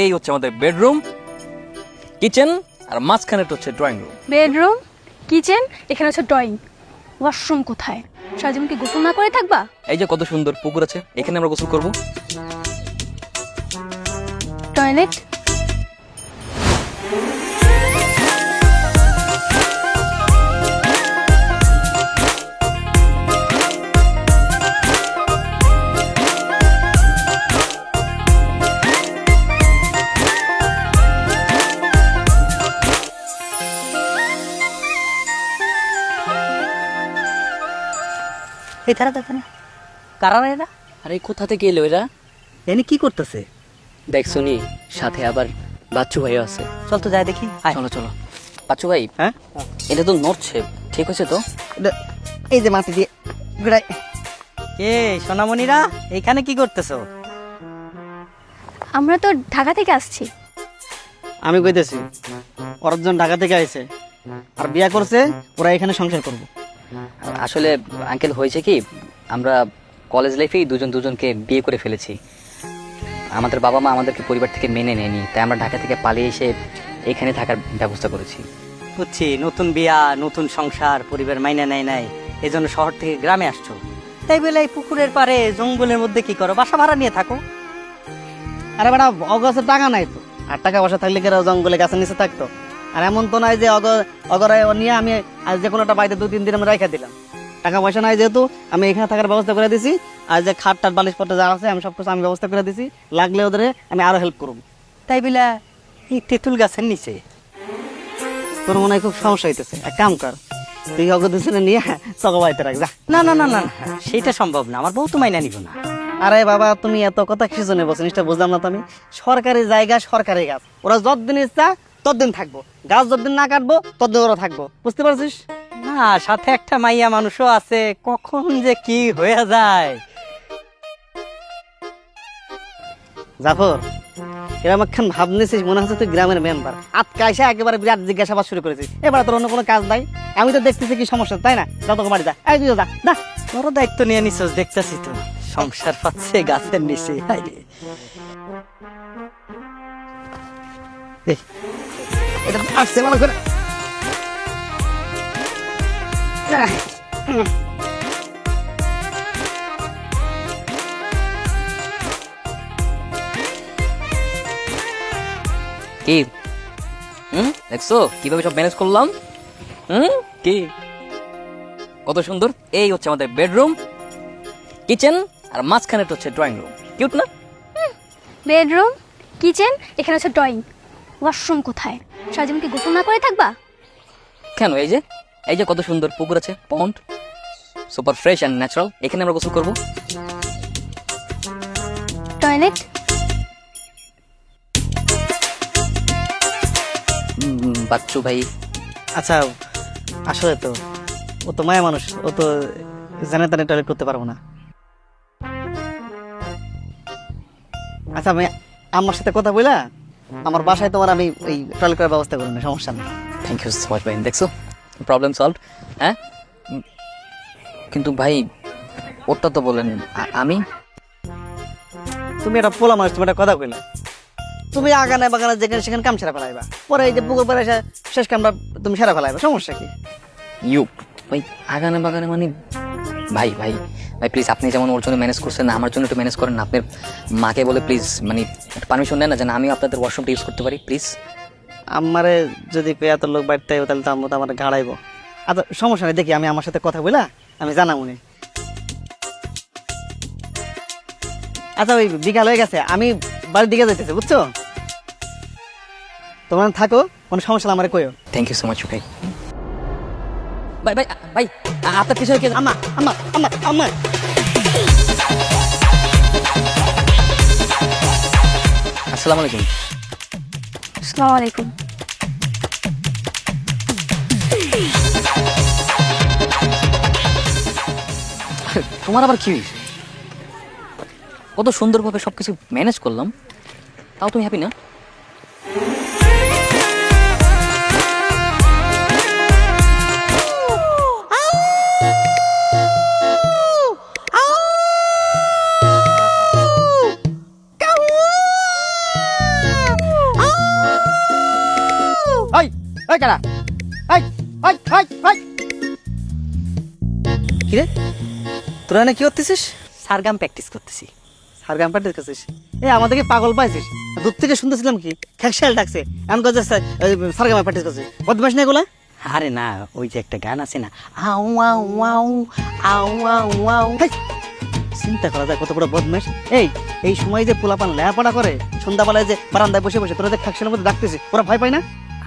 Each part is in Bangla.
এই হচ্ছে আমাদের বেডরুম কিচেন আর মাঝখানে হচ্ছে ড্রয়িং রুম। বেডরুম কিচেন এখানে হচ্ছে ড্রয়িং। ওয়াশরুম কোথায়? সারাজীবন কি গোসল না করে থাকবা? এই যে কত সুন্দর পুকুর আছে এখানে আমরা গোসল করব। টয়লেট? এই তারা দেখে না। কারা রে এরা? আরে কোথা থেকে এলো এরা? এনে কি করতেছে? দেখ শুনি সাথে আবার বাচ্চু ভাইও আছে। চল তো যাই দেখি চলো চলো। বাচ্চু ভাই হ্যাঁ? এটা তো নড়ছে ঠিক হয়েছে তো? এই যে মাটি দিয়ে ঘুরাই। কে সোনামণিরা এখানে কি করতেছো? আমরা তো ঢাকা থেকে আসছি। আমি কইতেছি অর্জন ঢাকা থেকে আইছে। আর বিয়া করছে ওরা এখানে সংসার করব। আসলে আঙ্কেল হয়েছে কি আমরা কলেজ লাইফেই দুজন দুজনকে বিয়ে করে ফেলেছি। আমাদের বাবা মা আমাদেরকে পরিবার থেকে মেনে নেয়নি তাই আমরা ঢাকা থেকে পালিয়ে এসে এখানে থাকার ব্যবস্থা করেছি। বুঝছি নতুন বিয়া নতুন সংসার পরিবার মাইনা নাই নাই এই জন্য শহর থেকে গ্রামে আসছো। তাই বলে এই পুকুরের পারে জঙ্গলের মধ্যে কি করো বাসা ভাড়া নিয়ে থাকো। আরে বেটা অগসে টাকা নাই তো। আর টাকা পয়সা থাকলে কেন জঙ্গলে গাছের নিচে থাকতো? আর এমন তো নয় যে অগ অগরায় নিয়ে আমি আজ যে কোনো একটা বাড়িতে দু তিন দিন আমি রেখে দিলাম। টাকা পয়সা নাই যেহেতু আমি এখানে থাকার ব্যবস্থা করে দিছি। আর যে খাট টাট বালিশ পত্র যা আছে আমি সব কিছু আমি ব্যবস্থা করে দিছি। লাগলে ওদের আমি আরও হেল্প করব তাই বলে এই তেঁতুল গাছের নিচে। তোর মনে হয় খুব সমস্যা হইতেছে। এক কাম কর তুই অগ দুজনে নিয়ে চক বাড়িতে রাখ যা। না না না না সেটা সম্ভব না। আমার বউ তো মাইনা নিব না। আরে বাবা তুমি এত কথা কিছু জন্য বলছো? জিনিসটা বুঝলাম না তো আমি। সরকারি জায়গা সরকারি গাছ। ওরা যতদিন ইচ্ছা ততদিন থাকব। গাছ যতদিন না কাটবো ততদিন ওরা থাকব। বুঝতে পারছিস? না সাথে একটা মাইয়া মানুষও আছে কখন যে কি হয়ে যায়। জাফর এরকম একখান ভাব নিয়েছিস মনে হচ্ছে তুই গ্রামের মেম্বার আজকে এসে একেবারে বিরাট জিজ্ঞাসাবাদ শুরু করেছিস। এবার তোর অন্য কোনো কাজ নাই। আমি তো দেখতেছি কি সমস্যা তাই না? যত বাড়ি যা। এই তুই যা না বড় দায়িত্ব নিয়ে নিছস দেখতেছি তো। সংসার পাচ্ছে গাছের নিচে। এটা আসছে ভালো করে। কি? হুম? দেখছ? কীভাবে সব ম্যানেজ করলাম? হুম? কি? কত সুন্দর। এই হচ্ছে আমাদের বেডরুম কিচেন আর মাঝখানেটা হচ্ছে ড্রয়িং রুম কিউট না? বেডরুম কিচেন এখানে হচ্ছে ড্রয়িং ওয়াশরুম কোথায়? সারাজীবন কি গোসল না করে থাকবা? কেন এই যে? এই যে কত সুন্দর পুকুর আছে pond super fresh and natural এখানে আমরা গোসল করব। টয়লেট? বাচ্চু ভাই। আচ্ছা আসলে তো ও তো মায়া মানুষ ও তো জানে তানে টয়লেট করতে পারব না। আচ্ছা আমি আমার সাথে কথা বইলা? আমার বাসায় তোমার আমি ওই টয়লেট করার ব্যবস্থা করব না সমস্যা নেই। থ্যাংক ইউ সো মাচ ভাই। দেখছ? প্রবলেম সলভ হ্যাঁ? কিন্তু ভাই ওরটা তো বলেন আমি? তুমি একটা পোলা মানুষ তুমি একটা কথা কইলা। তুমি আগানে বাগানে যেখানে সেখানে কাম সেরা ফেলাইবা। পরে এই যে পুকুর পরে এসে শেষ কামটা তুমি সেরা ফেলাইবা সমস্যা কি? ইউ ভাই আগানে বাগানে মানে ভাই ভাই ভাই প্লিজ আপনি যেমন ওর জন্য ম্যানেজ করছেন আমার জন্য একটু ম্যানেজ করেন না। আপনার মাকে বলে প্লিজ মানে একটু পারমিশন নেন না যেন আমি আপনাদের ওয়াশরুমটা ইউজ করতে পারি প্লিজ আমারে যদি এত লোক বাড়িতে আইবো, তাহলে তো আমার আমার গাড়াইবো। আচ্ছা সমস্যা নেই দেখি আমি আমার সাথে কথা বলা আমি জানাব নি আচ্ছা ওই বিকাল হয়ে গেছে আমি বাড়ির দিকে যাইতেছি বুঝছ? তোমরা থাকো কোনো সমস্যা আমার কইও। থ্যাংক ইউ সো মাচ ভাই। ভাই ভাই ভাই আপনার পিছনে কে আমা আমা আমা আমা। আসসালামু আলাইকুম। আসসালামু আলাইকুম। তোমার আবার কি হয়েছে? কত সুন্দরভাবে সব কিছু ম্যানেজ করলাম তাও তুমি হ্যাপি না? ওই কারা? ওই ওই ওই ওই কিরে? তোরা না কি করতেছিস? সারগাম প্র্যাকটিস করতেছি। সারগাম পাঠিয়ে করছিস এ আমাদেরকে পাগল পাইছিস। দূর থেকে শুনতেছিলাম কি? খ্যাকশাল ডাকছে। এমন কাজ সারগামে প্র্যাকটিস করছে। বদমাস না এগুলা? আরে না ওই যে একটা গান আছে না। আউ আউ আউ আউ আউ আউ। চিন্তা করা যায় কত বড় বদমাস এই এই সময় যে পোলাপান লেয়াপড়া করে সন্ধ্যাবেলায় যে বারান্দায় বসে বসে তোরা যে খ্যাকশালের মধ্যে ডাকতেছিস ওরা ভয় পায় না?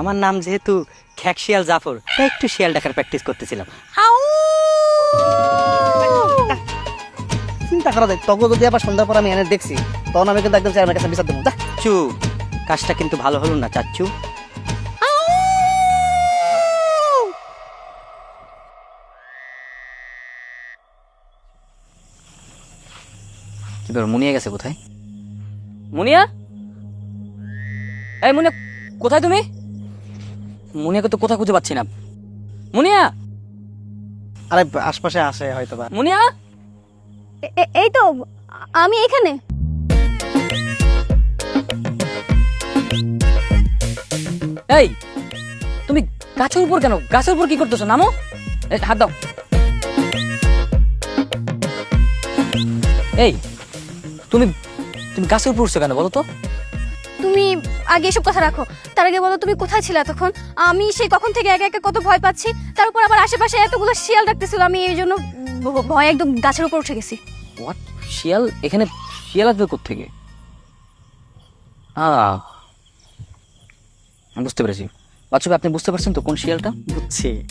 আমার নাম যেহেতু খ্যাক শিয়াল জাফর তাই একটু শিয়াল ডাকার প্র্যাকটিস করতেছিলাম। চিন্তা করা যায় তখন যদি আবার সন্ধ্যার পর আমি এনে দেখছি তখন আমি কিন্তু একদম চেয়ারম্যানের কাছে বিচার দেবো। যা। কাজটা কিন্তু ভালো হলো না চাচ্ছু কি ব্যাপার মুনিয়া গেছে কোথায়? মুনিয়া? এই মুনিয়া কোথায় তুমি? মুনিয়াকে তো কোথায় খুঁজে পাচ্ছি না। মুনিয়া! আরে আশপাশে আসে হয়তো বা মুনিয়া এই তো আমি এখানে। এই তুমি গাছের উপর কেন গাছের উপর কি করতেছো নামো? এই, হাত দাও। এই তুমি তুমি গাছের উপর উঠছো কেন বলো তো? তুমি আগে এসব কথা রাখো। তার আগে বলো তুমি কোথায় ছিলে তখন আমি সেই কখন থেকে একা একা কত ভয় পাচ্ছি? তার উপর আবার আশেপাশে এতগুলো শিয়াল ডাকতেছিল আমি এই জন্য ভয়ে একদম গাছের উপর উঠে গেছি। হোয়াট শিয়াল? এখানে শিয়াল আসবে থেকে আহ আমি বুঝতে পেরেছি। বাচ্চা আপনি বুঝতে পারছেন তো কোন শিয়ালটা? বুঝছি।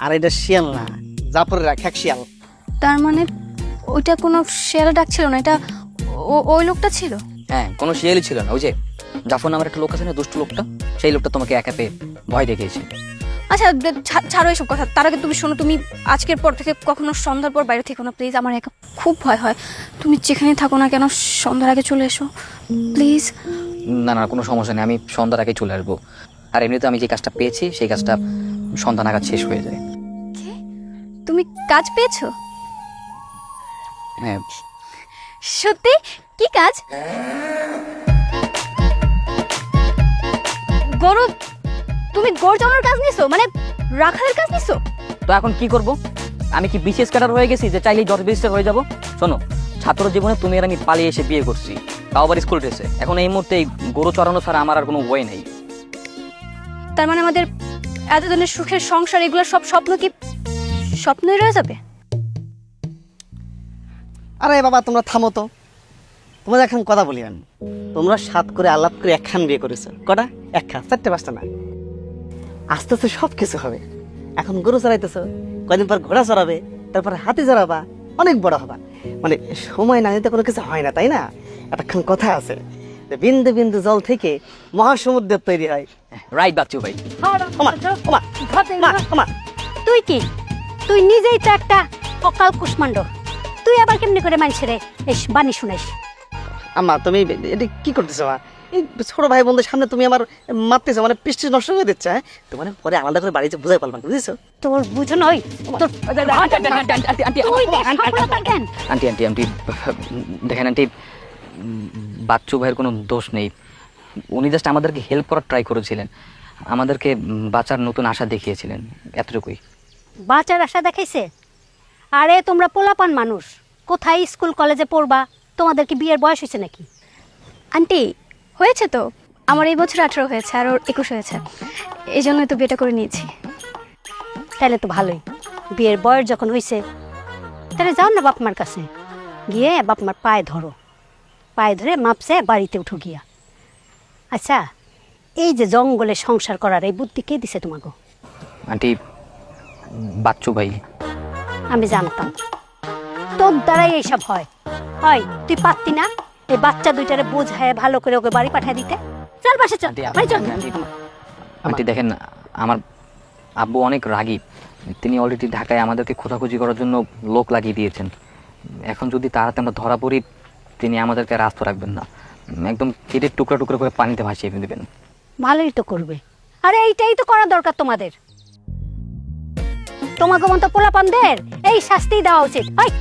আর এটা শিয়াল না জাফরের খ্যাক শিয়াল। তার মানে ওইটা কোনো শিয়াল ডাকছিল না এটা ও- ওই লোকটা ছিল? হ্যাঁ কোনো শিয়ালই ছিল না। ওই যে জাফর নামের একটা লোক আছে না দুষ্ট লোকটা সেই লোকটা তোমাকে একা পেয়ে ভয় দেখিয়েছে। আচ্ছা ছা- ছাড়ো এসব কথা। তার আগে তুমি শোনো তুমি আজকের পর থেকে কখনো সন্ধ্যার পর বাইরে থেকো না প্লিজ। আমার একা খুব ভয় হয়। তুমি যেখানে থাকো না কেন সন্ধ্যার আগে চলে এসো প্লিজ। না না কোনো সমস্যা নেই আমি সন্ধ্যার আগে চলে আসব। আর এমনিতে আমি যে কাজটা পেয়েছি সেই কাজটা সন্ধ্যা নাগাদ শেষ হয়ে যায়। তুমি কাজ পেয়েছ? হ্যাঁ। সত্যি? কি কাজ? গরু তুমি গরু জমানোর কাজ নিছো? মানে রাখালের কাজ নিছো? তো এখন কি করব? আমি কি বিশেষ ক্যাডার হয়ে গেছি যে চাইলেই জজ রেজিস্টার হয়ে যাব? শোনো ছাত্র জীবনে তুমি আর আমি পালিয়ে এসে বিয়ে করছি। তাও আবার স্কুল ড্রেসে। এখন এই মুহূর্তে এই গরু চড়ানো ছাড়া আমার আর কোনো ওয়ে নেই। তার মানে আমাদের এতদিনের সুখের সংসার এগুলো সব স্বপ্ন কি স্বপ্নই রয়ে যাবে? আরে বাবা তোমরা থামো তো। তোমাদের এখন কথা বলি আমি। তোমরা সাত করে আলাপ করে একখান বিয়ে করেছ। কটা? একখান চারটে পাঁচটা না? আস্তে আস্তে সব কিছু হবে। এখন গরু চড়াইতেছো কদিন পর ঘোড়া চড়াবে তারপর হাতি চড়াবা অনেক বড় হবা। মানে সময় না নিতে কোনো কিছু হয় না তাই না? এতক্ষণ কথা আছে। যে বিন্দু বিন্দু জল থেকে মহাসমুদ্রের তৈরি হয়। রাইট বাচ্চু ভাই। তুই কি? তুই নিজেই তো একটা অকাল কুষ্মাণ্ড। তুই আবার কেমনি করে মানুষের এই বাণী শুনাইস আম্মা তুমি এটা কি করতেছো মা? এই ছোট ভাই বোনদের সামনে তুমি আমার মারতেছো মানে পৃষ্টি নষ্ট করে দিচ্ছে হ্যাঁ? তোমার পরে আলাদা করে বাড়িতে বুঝাই পারলাম বুঝেছ? তোর বুঝো নই আন্টি আন্টি আন্টি দেখেন আন্টি বাচ্চু ভাইয়ের কোনো দোষ নেই। উনি জাস্ট আমাদেরকে হেল্প করার ট্রাই করেছিলেন। আমাদেরকে বাঁচার নতুন আশা দেখিয়েছিলেন এতটুকুই। বাঁচার আশা দেখাইছে? আরে তোমরা পোলাপান মানুষ কোথায় স্কুল কলেজে পড়বা? তোমাদের কি বিয়ের বয়স হয়েছে নাকি? আন্টি হয়েছে তো। আমার এই বছর আঠারো হয়েছে আর ওর একুশ হয়েছে। এই জন্যই তো বিয়েটা করে নিয়েছি। তাহলে তো ভালোই। বিয়ের বয়স যখন হয়েছে তাহলে যাও না বাপ মার কাছে। গিয়ে বাপ মার পায়ে ধরো। পায়ে ধরে মাপসে বাড়িতে উঠো গিয়া। আচ্ছা এই যে জঙ্গলে সংসার করার এই বুদ্ধি কে দিছে তোমাকে? আন্টি বাচ্চু ভাই। আমি জানতাম। তোর দ্বারাই এইসব হয়। হয় তুই পারতি না? এই বাচ্চা দুইটারে বোঝায় ভালো করে ওকে বাড়ি পাঠিয়ে দিতে। চল পাশে চল বাড়ি চল। আন্টি, আন্টি দেখেন আমার আব্বু অনেক রাগী। তিনি অলরেডি ঢাকায় আমাদেরকে খোঁজাখুঁজি করার জন্য লোক লাগিয়ে দিয়েছেন। এখন যদি তাড়াতাড়ি আমরা ধরা পড়ি তিনি আমাদেরকে আর আস্ত রাখবেন না। একদম কেটে টুকরা টুকরা করে পানিতে ভাসিয়ে দেবেন। ভালোই তো করবে। আরে এইটাই তো করা দরকার তোমাদের। তোমাকে মতো পোলাপানদের এই শাস্তি দেওয়া উচিত। হয়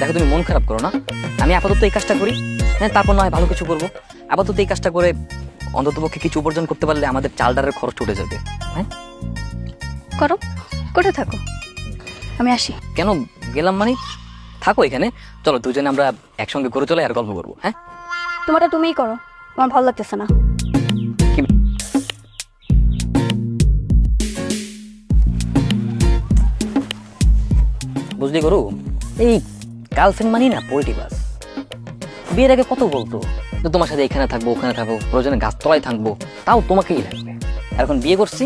দেখো তুমি মন খারাপ করো না আমি আপাতত এই কাজটা করি হ্যাঁ তারপর নয় ভালো কিছু করব আপাতত এই কাজটা করে অন্ততপক্ষে কিছু উপার্জন করতে পারলে আমাদের চাল খরচ উঠে যাবে হ্যাঁ করো কোথায় থাকো আমি আসি কেন গেলাম মানে থাকো এখানে চলো দুজনে আমরা একসঙ্গে করে চলে আর গল্প করব হ্যাঁ তোমারটা তুমিই করো। আমার ভালো লাগতেছে না। বুঝলি গরু, এই গার্লফ্রেন্ড মানি না পোল্ট্রি বাস। বিয়ের আগে কত বলতো তোমার সাথে এখানে থাকব, ওখানে থাকব, প্রয়োজনে গাছতলায় থাকব, তাও তোমাকেই লাগবে। এখন বিয়ে করছি,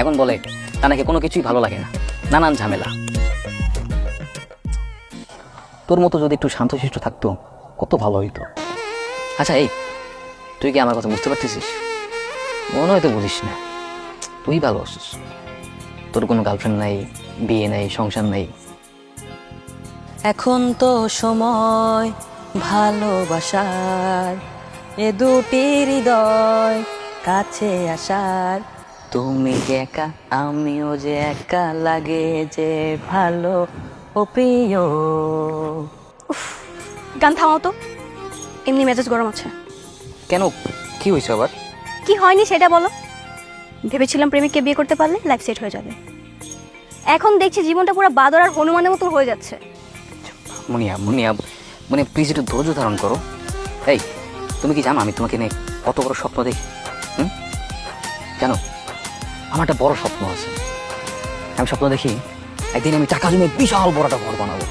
এখন বলে, তা নাকি কোনো কিছুই ভালো লাগে না, নানান ঝামেলা। তোর মতো যদি একটু শান্তশিষ্ট থাকতো, কত ভালো হইতো। আচ্ছা এই তুই কি আমার কথা বুঝতে পারতেছিস? মনে হয়তো বুঝিস না। তুই ভালো আছিস। তোর কোনো গার্লফ্রেন্ড নাই বিয়ে নাই সংসার নাই। এখন তো সময় ভালোবাসার। এ দুটি হৃদয় কাছে আসার। তুমি যে একা আমিও যে একা লাগে যে ভালো ও প্রিয়। গান থামাও তো। এমনি মেজাজ গরম আছে। কেন? কি হয়েছে আবার? কি হয়নি সেটা বলো। ভেবেছিলাম প্রেমিককে বিয়ে করতে পারলে লাইফ সেট হয়ে যাবে। এখন দেখছি জীবনটা পুরো বাদর আর হনুমানের মতো হয়ে যাচ্ছে। মুনিয়া মুনিয়া মানে প্লিজ একটু ধৈর্য ধারণ করো। এই তুমি কি জানো আমি তোমাকে নিয়ে কত বড় স্বপ্ন দেখি? হুম? কেন আমার একটা বড় স্বপ্ন আছে। আমি স্বপ্ন দেখি একদিন আমি টাকা জমে বিশাল বড় একটা ঘর বানাবো।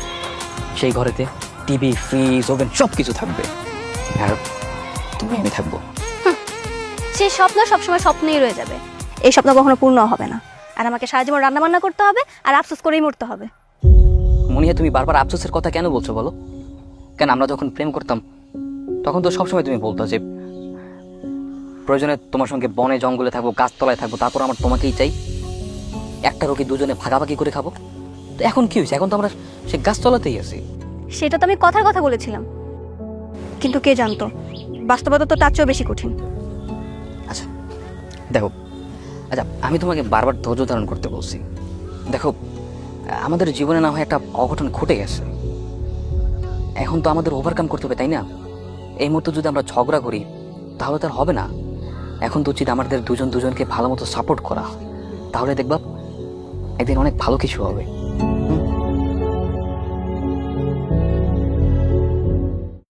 সেই ঘরেতে টিভি ফ্রিজ ওভেন সব কিছু থাকবে। আর তুমি আমি থাকব। সেই স্বপ্ন সবসময় স্বপ্নই রয়ে যাবে। এই স্বপ্ন কখনো পূর্ণ হবে না। আর আমাকে সারা জীবন রান্না বান্না করতে হবে আর আফসোস করেই মরতে হবে। মনিয়া তুমি বারবার আফসোসের কথা কেন বলছো বলো? কেন আমরা যখন প্রেম করতাম তখন তো সবসময় তুমি বলতো যে প্রয়োজনে তোমার সঙ্গে বনে জঙ্গলে থাকব গাছতলায় থাকব তারপর আমার তোমাকেই চাই। একটা রোগী দুজনে ভাগাভাগি করে খাব। তো এখন কি হয়েছে? এখন তো আমরা সে গাছতলাতেই আছি। সেটা তো আমি কথার কথা বলেছিলাম। কিন্তু কে জানতো? বাস্তবতা তো তার চেয়েও বেশি কঠিন। আচ্ছা দেখো আচ্ছা আমি তোমাকে বারবার ধৈর্য ধারণ করতে বলছি। দেখো, আমাদের জীবনে না হয় একটা অঘটন ঘটে গেছে। এখন তো আমাদের ওভারকাম করতে হবে, তাই না? এই মুহূর্তে যদি আমরা ঝগড়া করি, তাহলে তো আর হবে না। এখন তো উচিত আমাদের দুজন দুজনকে ভালো মতো সাপোর্ট করা। তাহলে দেখবা, একদিন অনেক ভালো কিছু হবে।